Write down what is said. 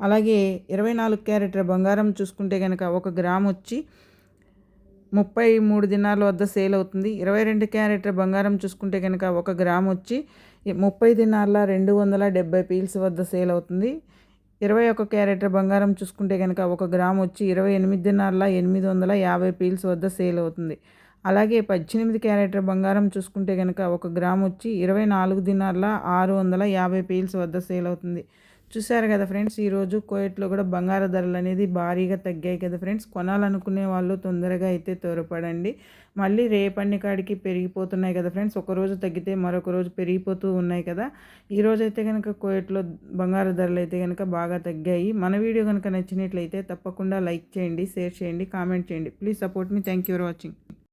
అలాగే ఇరవై నాలుగు క్యారెట్ల బంగారం చూసుకుంటే కనుక ఒక గ్రామ్ వచ్చి ముప్పై మూడు దినాల వద్ద సేల్ అవుతుంది. ఇరవై రెండు క్యారెట్ల బంగారం చూసుకుంటే కనుక ఒక గ్రామ్ వచ్చి ముప్పై దినాల రెండు వందల డెబ్బై పీల్స్ వద్ద సేల్ అవుతుంది. ఇరవై ఒక క్యారెట్ల బంగారం చూసుకుంటే కనుక ఒక గ్రామ్ వచ్చి ఇరవై ఎనిమిది దినాల ఎనిమిది వందల యాభై పీల్స్ వద్ద సేల్ అవుతుంది. అలాగే పద్దెనిమిది క్యారెట్ల బంగారం చూసుకుంటే కనుక ఒక గ్రామ్ వచ్చి ఇరవై నాలుగు దినాల ఆరు వందల యాభై పీల్స్ వద్ద సేల్ అవుతుంది. చూసారు కదా ఫ్రెండ్స్ ఈరోజు కోయట్లో కూడా బంగారు ధరలు అనేది భారీగా తగ్గాయి కదా ఫ్రెండ్స్. కొనాలనుకునే వాళ్ళు తొందరగా అయితే త్వరపడండి. మళ్ళీ రేపన్ని కాడికి పెరిగిపోతున్నాయి కదా ఫ్రెండ్స్. ఒకరోజు తగ్గితే మరొక రోజు పెరిగిపోతూ ఉన్నాయి కదా. ఈరోజు అయితే కనుక కోయట్లో బంగారు ధరలు అయితే కనుక బాగా తగ్గాయి. మన వీడియో కనుక నచ్చినట్లయితే తప్పకుండా లైక్ చేయండి షేర్ చేయండి కామెంట్ చేయండి. Please support me. Thank you for watching.